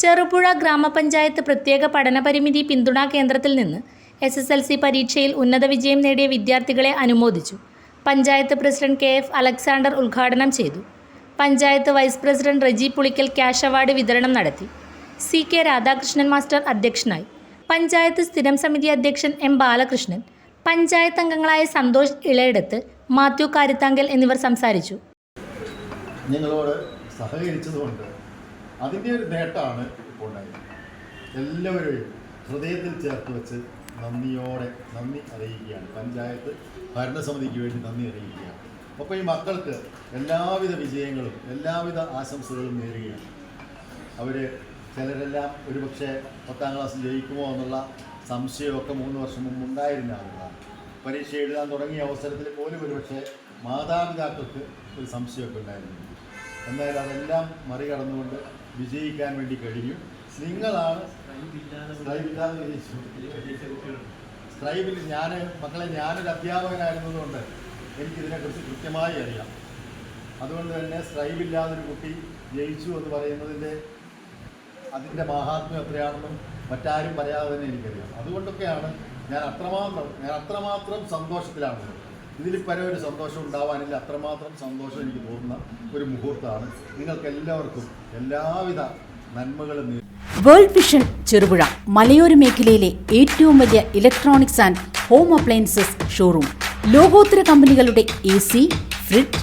ചെറുപുഴ ഗ്രാമപഞ്ചായത്ത് പ്രത്യേക പഠന പരിമിതി പിന്തുണാ കേന്ദ്രത്തിൽ നിന്ന് എസ് എസ് എൽ സി പരീക്ഷയിൽ ഉന്നത വിജയം നേടിയ വിദ്യാർത്ഥികളെ അനുമോദിച്ചു. Panchayat president K F Alexander ഉദ്ഘാടനം ചെയ്തു. Panchayat vice president Reji Pulikkal cash award വിതരണം നടത്തി. സി കെ രാധാകൃഷ്ണൻ മാസ്റ്റർ അധ്യക്ഷനായി. പഞ്ചായത്ത് സ്ഥിരം സമിതി അധ്യക്ഷൻ എം ബാലകൃഷ്ണൻ പഞ്ചായത്ത് അംഗങ്ങളായ സന്തോഷ് ഇളയെടുത്ത് മാത്യു കാരിത്താങ്കൽ എന്നിവർ സംസാരിച്ചു. നിങ്ങളോട് സഹകരിച്ചതുകൊണ്ട് അതിന്റെ ഒരു നേട്ടമാണ് ഉണ്ടായത് എല്ലാവരെയും ഹൃദയത്തിൽ ചേർത്ത് വെച്ച് നന്ദിയോടെ നന്ദി അറിയിക്കുകയാണ്. പഞ്ചായത്ത് ഭരണസമിതിക്ക് വേണ്ടി നന്ദി അറിയിക്കുകയാണ്. അപ്പോൾ ഈ മക്കൾക്ക് എല്ലാവിധ വിജയങ്ങളും എല്ലാവിധ ആശംസകളും നേരുകയാണ്. അവർ ചിലരെല്ലാം ഒരുപക്ഷെ പത്താം ക്ലാസ് ജയിക്കുമോ എന്നുള്ള സംശയമൊക്കെ മൂന്ന് വർഷം മുമ്പ് ഉണ്ടായിരുന്ന ആളുകളാണ്. പരീക്ഷ എഴുതാൻ തുടങ്ങിയ അവസരത്തിൽ പോലും ഒരുപക്ഷെ മാതാപിതാക്കൾക്ക് ഒരു സംശയമൊക്കെ ഉണ്ടായിരുന്നു. എന്നാൽ അതെല്ലാം മറികടന്നുകൊണ്ട് വിജയിക്കാൻ വേണ്ടി കഴിഞ്ഞു. നിങ്ങളാണ് സ്ക്രൈബില്ലാതെ വിജയിച്ചു. സ്ക്രൈബിൽ ഞാൻ മക്കളെ ഞാനൊരു അധ്യാപകനായിരുന്നതുകൊണ്ട് എനിക്കിതിനെക്കുറിച്ച് കൃത്യമായി അറിയാം. അതുകൊണ്ട് തന്നെ സ്ക്രൈബില്ലാതൊരു കുട്ടി ജയിച്ചു എന്ന് പറയുന്നതിന്റെ അതിന്റെ മഹാത്മ്യം എത്രയാണെന്നും മറ്റാരും പറയാതെ എനിക്കറിയാം. അതുകൊണ്ടൊക്കെയാണ് ഞാൻ അത്രമാത്രം ഞാൻ അത്രമാത്രം സന്തോഷത്തിലാണുള്ളത്. ഇതിൽ പരം ഒരു സന്തോഷം ഉണ്ടാവാനില്ല. അത്രമാത്രം സന്തോഷം എനിക്ക് തോന്നുന്ന ഒരു മുഹൂർത്തമാണ്. നിങ്ങൾക്ക് എല്ലാവർക്കും എല്ലാവിധ നന്മകളും വേൾഡ് വിഷൻ ചെറുപുഴ മലയോര മേഖലയിലെ ഏറ്റവും വലിയ electronics and home appliances showroom. ലോകോത്തര കമ്പനികളുടെ A C fridge